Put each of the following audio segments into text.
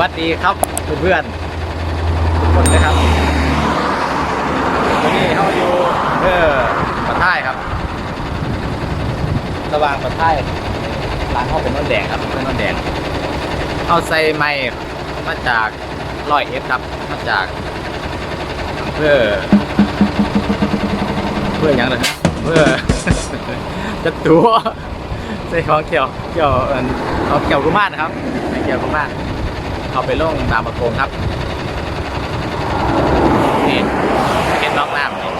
วัสดีครับเพื่อนๆทุกคนนะครับวันนี้เขาอยู่เพื่อปะท้ายครับ ระหว่างปะท้ายร้านเขาเป็นน้ำแดงครับเป็นน้ำแดงเอาใส่ไม้มาจากร้อยเอ็ดครับมาจากอำเพื่อเพื่อย่างไรนะเพื่อจะตัวใส่ของเกี่ยวเกี่ยวเอิ่นเอาเกี่ยวกุมารนะครับเกี่ยวกุมาร เอาไปลงตามประโกงครับนี่เก็บนอกน้ำนี่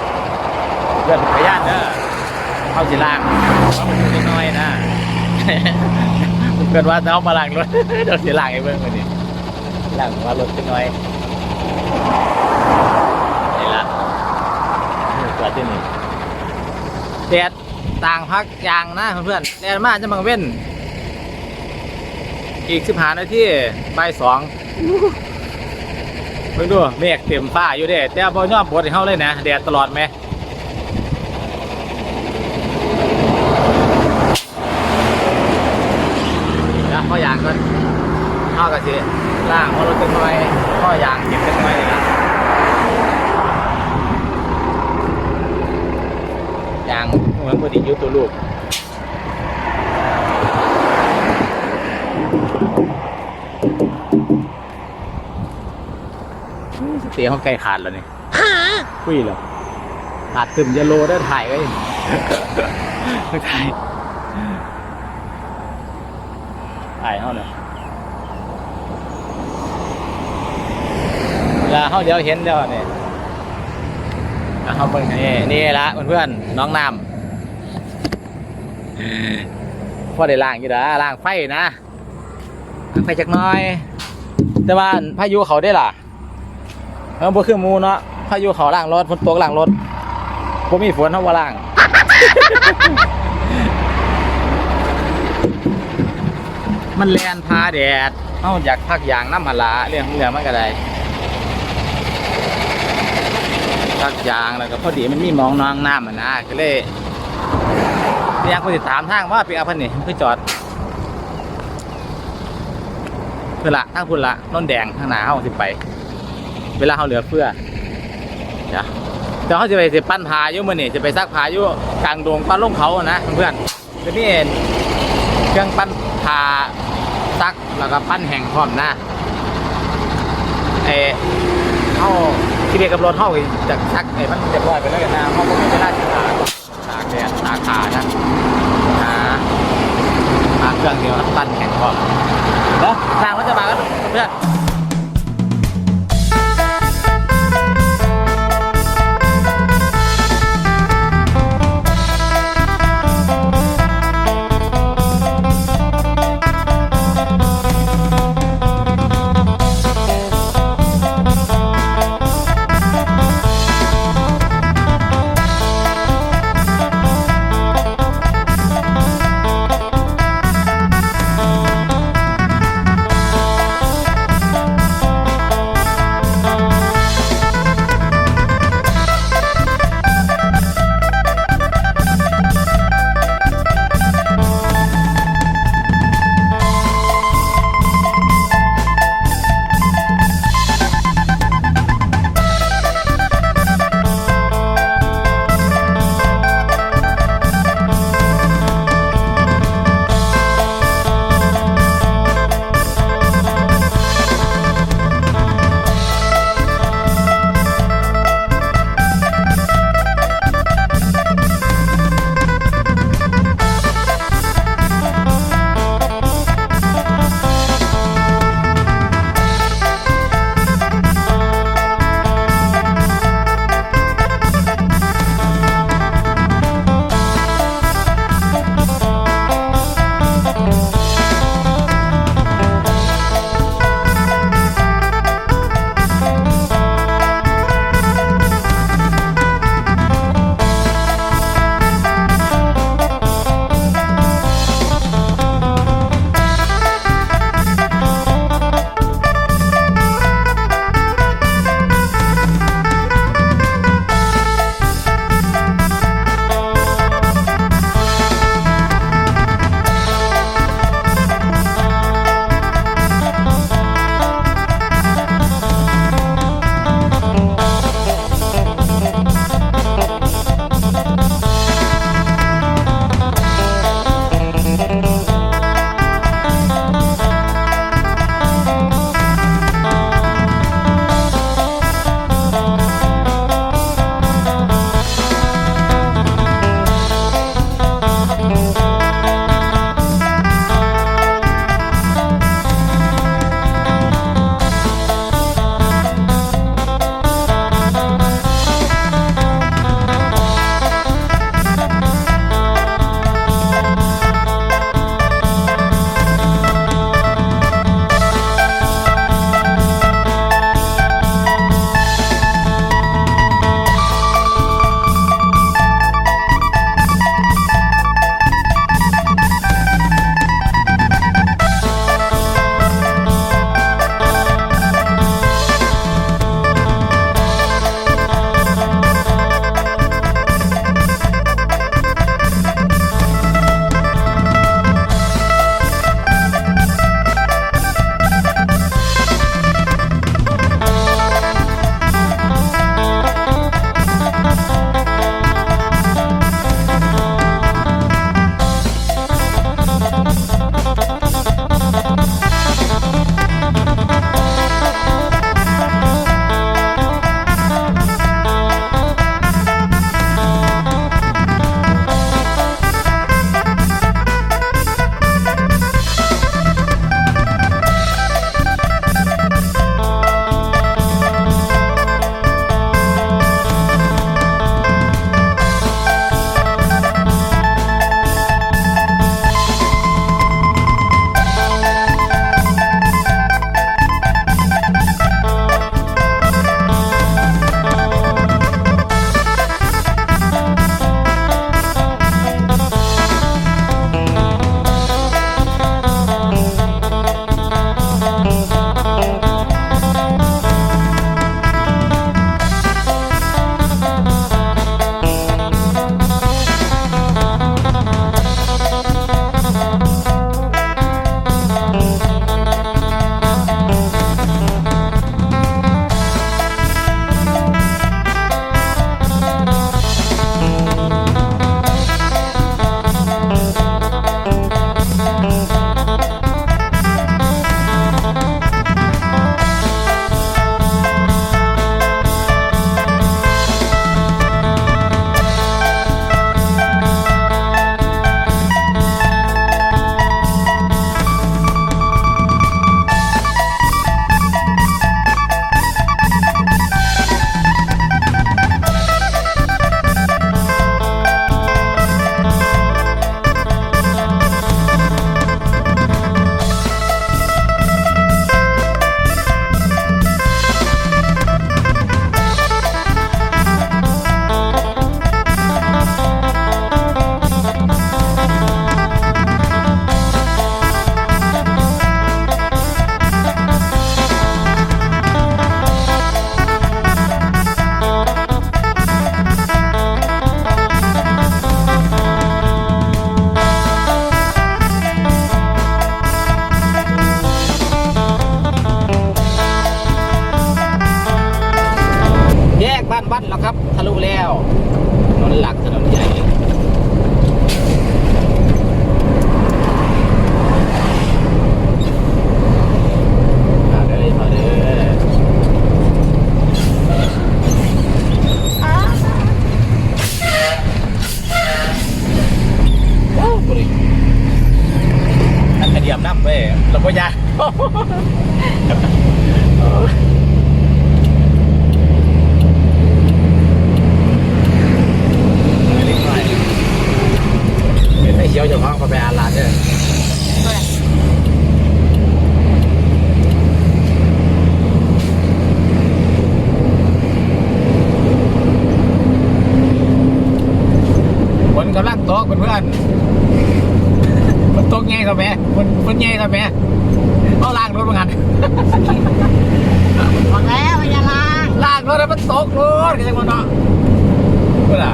เพื่อนพยานเด้อเข้าสิล่างว่ามันนิดน้อยนะเกิดว่าจะเอามาล้างรถเดี๋ยวสิล่างให้เบิ่งมาดิล่างว่ารถนิดน้อยนี่ละกว่าที่นี่แดดต่างพักยางนะเพื่อนแดดมากจะมังเว้น อีกสิบหานาทีบ่ายสองเพิ่งดูเมฆเต็มฟ้าอยู่เด้แต่พอย่อมบดให้เขาเลยนะแดดตลอดไหมแล้วข้อยางก็เข้ากันสิล่างพอรถเป็นน้อยข้อยางเก็บเป็นน้อยเลยนะยางเหมือนพอดีอยุตัวลูก สเตียเขาไกลขาดแล้วนี่คุยเหรอขาดตึมยาโลได้ถ่ายไว้ถ่ายถ่ายเขาเนี่ยเวลาเขาเดี๋ยวเห็นเดี๋ยวนี่อะเขาเบิ่งนี่นี่ละเพื่อนๆน้องน้ำพ่อได้ล่างอยู่นะล่างไฟนะล่างไฟจักหน้อย แต่ว่าพายุเขาได้ล่ะ เออบ่คือหมูเนาะพายุเขาล่างรถฝนตกล่างรถบ่มีฝนเท่าว่าล่างมันแลนพาแดดเฮาอยากพักยางน้ำมันละเรื่องของเรื่องมันก็ได้พักยางแล้วก็พอดีมันมีมองนองน้ำมันนะก็เลยเรียกคนติดตามทางว่าปีอาพันนี่คือจอดเพื่อละทางพุ่นละน้นแดงข้างหน้าเฮาสิไป เวลาเขาเหลือเฟือเดี๋ยวเดี๋ยวเขาจะไปสิปั้นพาอยุมื่อนี่จะไปซักพาอยุกลางดงปั้นลงเขาอะนะเพื่อนๆจะมีเครื่องปั้นพาซักแล้วก็ปั้นแห่งพร้อมนะเออเขาที่เรียกกับรถเขาจะซักไอ้มันเรียบร้อยไปแล้วกันนะเขาก็มีเวลาตากตากแดดตากขานะอ่าหาเครื่องเดียวปั้นแห่งพร้อมเดี๋ยวทางเขาจะมากันเพื่อน เป็นไฟเขียวเจะพ้าของไปอาลาดเด้อฝนกำลังตกเพื่อนๆฝนตกไงครับแม่ฝนฝนไงครับแม่เอาล่างรถมากันบอกแล้วพยาลางลากรถแล้วมันตกรถกันจังหวะเนาะเวลา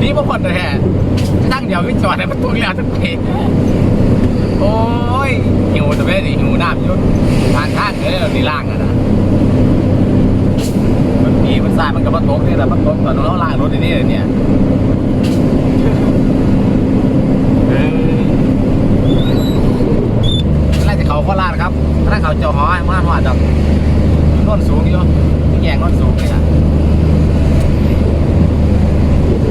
นี่บางคนแท้ตั้งเดียวขึ้นจอดเนี่ยมันตัวเรือทั้งเพโอ้ยหิวแต่ไม่ได้หิวน้ำยุ่ทางข้างเลยเราดีล่างอะนะมันมีมันสายมันกับมันตกนี่แหละมันตกตอนเราล่างรถนี่เนี่ยเฮ้ยไล่จะเขาโคราชครับถ้าเขาเจ้าหอยมาหอดดอกโน่นสูงอยู่แยกโน่นสูงนี่นะ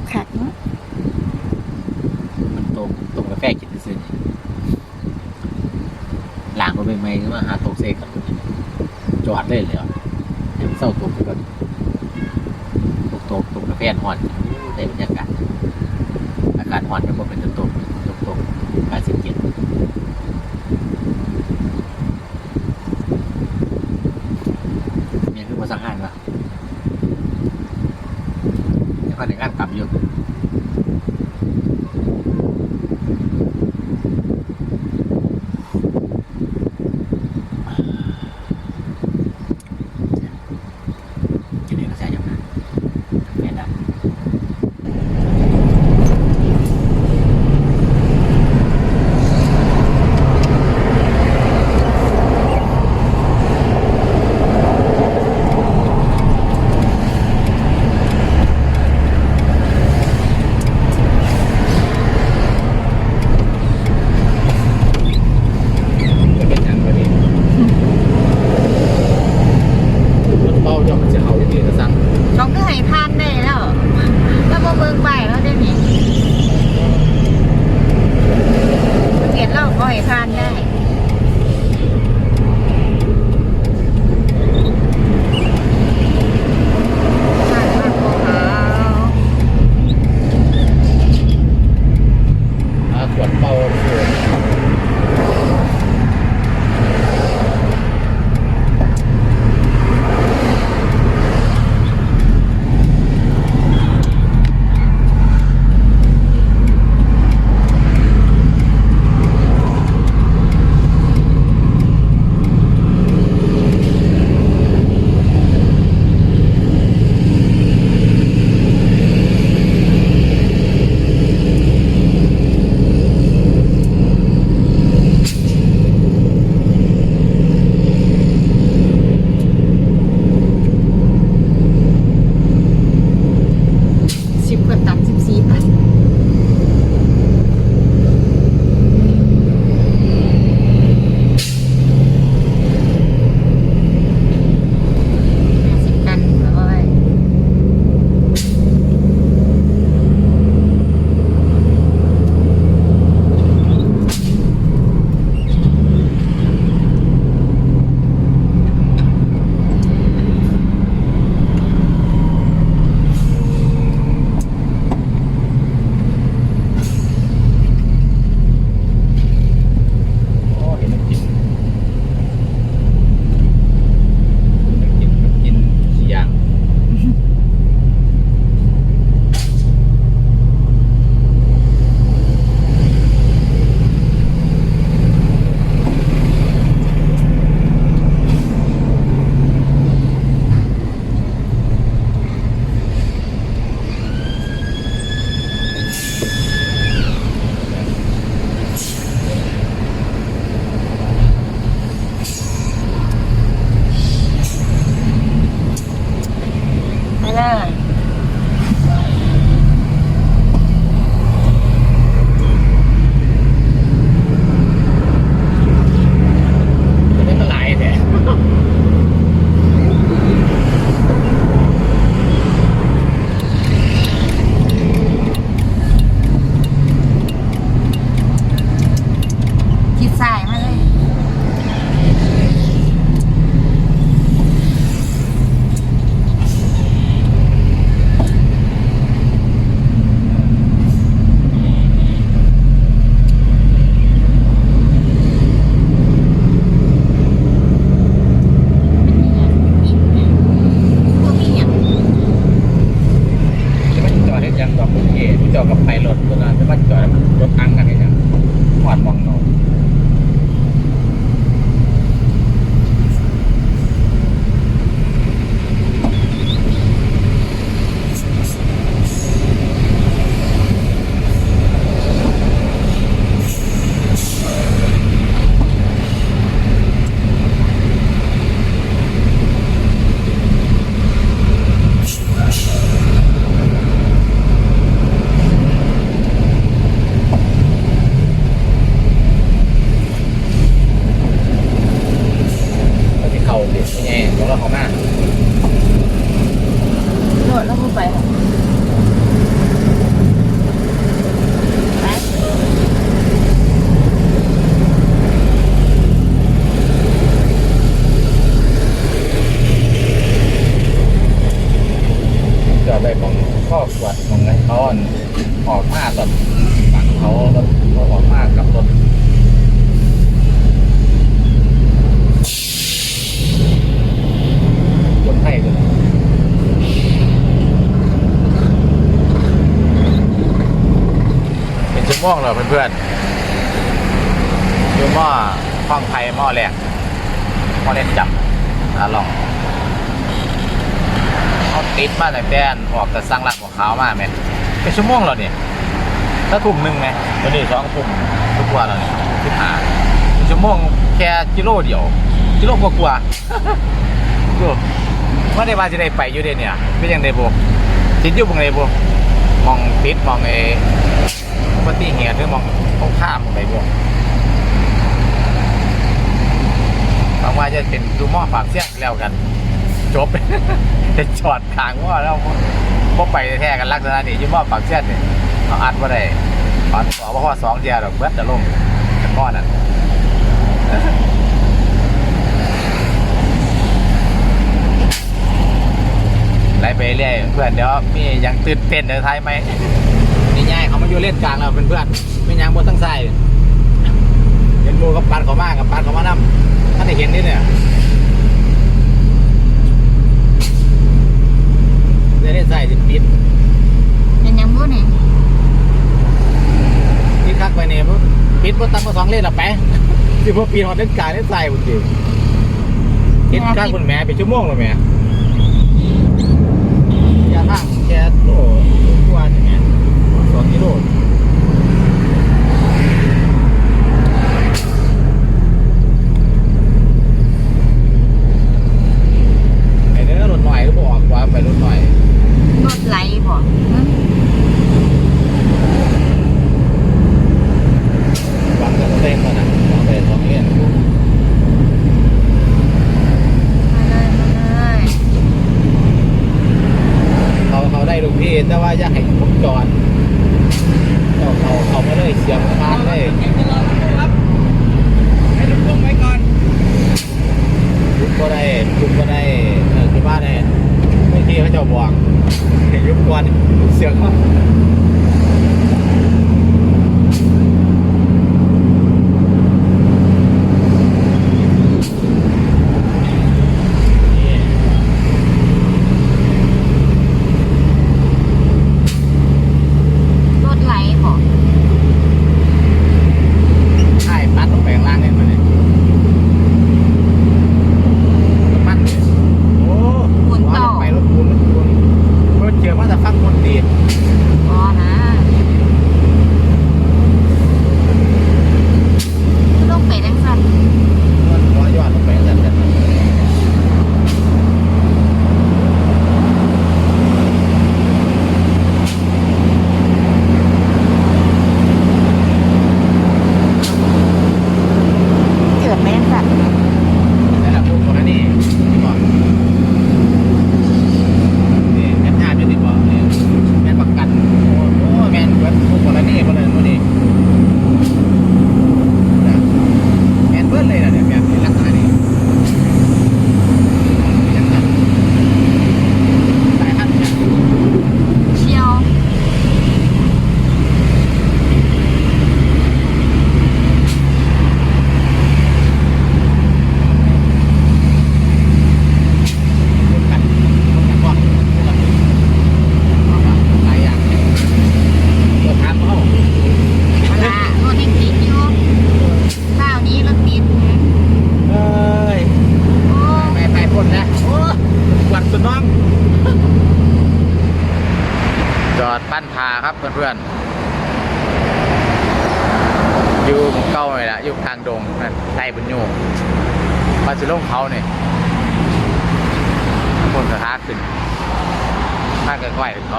บขัดเนาะมันตกตกกาแฟกินซื้อนี่หลังก็ไปไม่ก็มาหาตกเซกับจอดเลยเลยอะเศร้าตกกันตกตกตกกาแฟหอนได้บรรยากาศอากาศหอนก็บอกเป็นตกตกตกตกอากาศสิบเจ็ดเมียคือมาสังหารวะแล้ว ก็ในงานกลับอยู่ อ้อยทานได้ หม้อเล่นจับอาลองเขาติดมาแต่แต่อันออกแต่สั่งรักของเขามาไหมเป็นชั่วโมงแล้วเนี่ยถ้าทุ่มหนึ่งไหมตอนนี้สองทุ่มทุกวันแล้วเนี่ยทุ่หาเป็นชั่วโมงแค่กิโลเดียวกิโลกว่าๆกูว่าได้ว่าจะได้ไปอยู่เดะเนี่ยเป็นยังไงบุติดอยู่บงไงบุมองติดมองไอ้อุบัติเหตุหรือมองต้องข้ามไปบุ บางว่าจะเป็นดูหม้อปากเสี้ยงแล้วกัน จบ จะจอดขางว่าแล้วพวกไปแท้กันลักษณะนี้ยี่หม้อปากเสี้ยนเนี่ยเอาอัดมาได้ตอนขอเพราะว่าสองเทียดอกเบิดจะลงกันก้อนนั่นไล่ไปเรื่อยเพื่อนเดี๋ยวมียังตื่นเต้นเดี๋ยวไทายไหมนี่ง่ายเขามาอยู่เล่นกลางแล้วเพื่อนไม่ยังบนตั้งใจ เห็นโบกับปันเขามากกับปันเขามานำท่านได้เห็นนี่เนี่ยได้ได้ใส่ติดปิดเป็นยังบุ้นี่ปิดคักไปเนี่ยปุ๊บปิดบนตั้งมาสองเลนหรอแปะที่พอปีนหอดเล่นกายเล่นใส่บุญดีปิดคักคุณแม่เป็นชั่วโมงเลยแม่ยาทางแค่โลกว่าใช่ไหมสองกิโลไอ้เนื้อรถหน่อยก็บอกว่า ไปรถหน่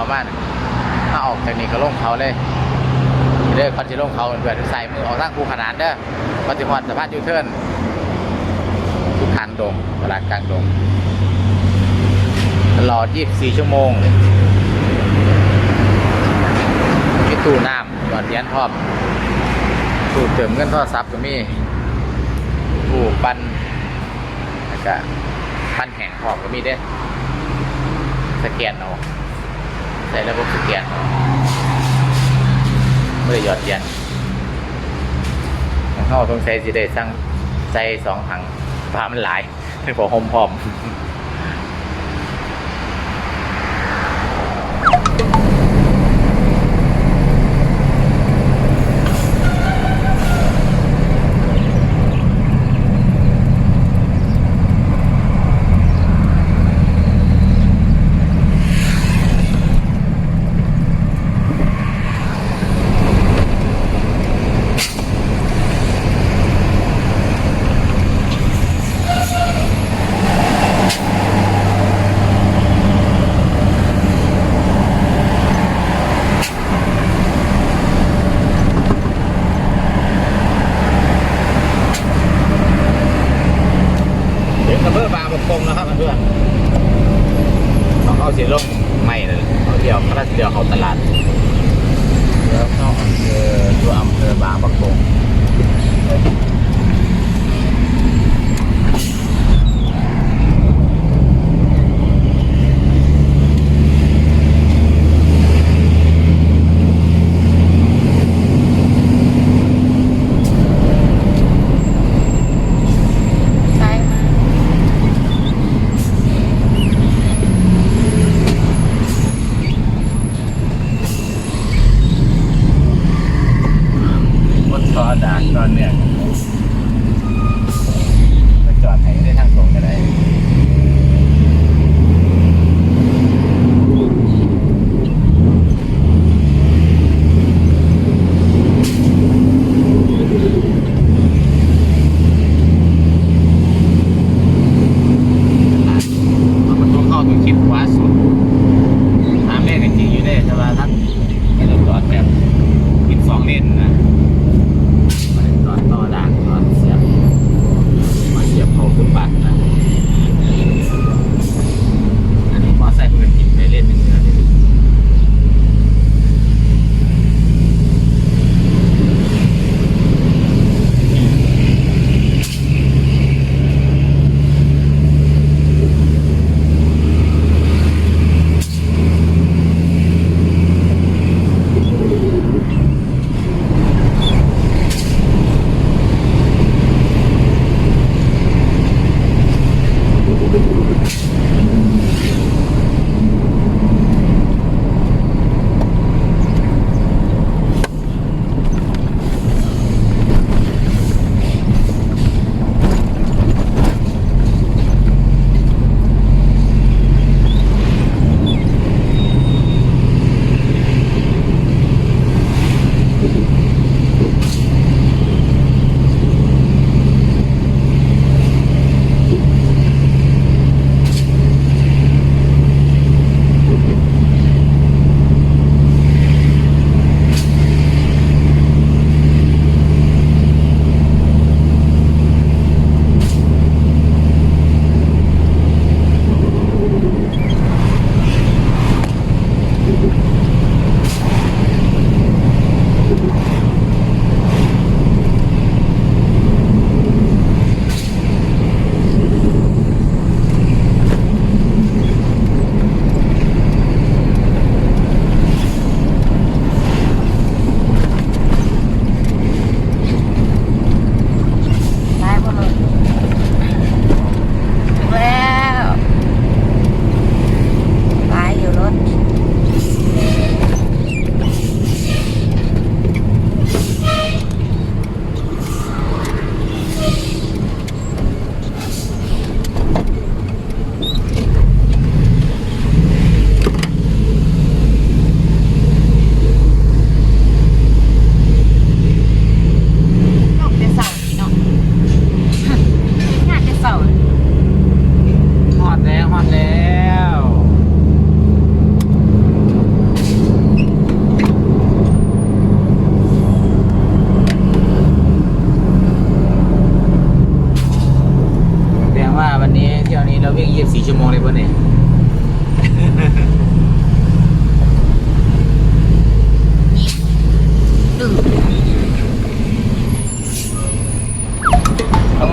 ไหวเขาบ้านถ้าออกจากนี้ก็ลงเขาเลยเด้อคอนสิลงเขาเพื่อนใส่มือออกทางภูขนานเด้อปฏิวัติสะพานยูเทิร์นทุกทางดงตลาดกลางดงตลอด 24 ชั่วโมงมีตู้น้ำหยอดเหรียญพร้อมตู้เติมเงินโทรศัพท์ก็มีตู้ปันแล้วก็ปันแห่งพร้อมก็มีเด้สแกนเอา ส่ระบบสแกนไม่ได้หยอดเหรียนเข้าตรงใส่สิได้สั่งใส่สองถังผ้ามันหลายให้ผมหอมพร้อม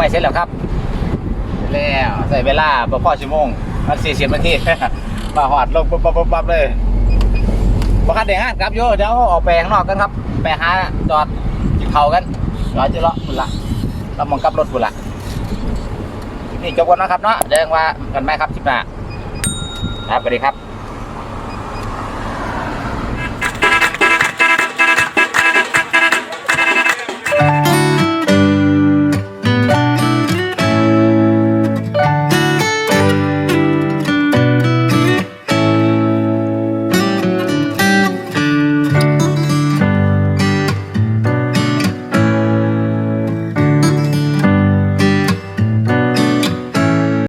เสร็จแล้วครับแล้วใส่เวลาประพอชั่วโมงมันสี่สิบนาทีมาหอดลงปั๊บปั๊บปั๊บปั๊บเลยประคันเดงงานครับโยเดี๋ยวออกไปข้างนอกกันครับ ไปหาจอดกินเขาวกันจอจะเลาะคุณละเรามองกลับรถคุณละนี่จบกันนะครับเนาะเดี๋ยวว่ากันไหมครับชิบหน้าครับสวัสดีครับ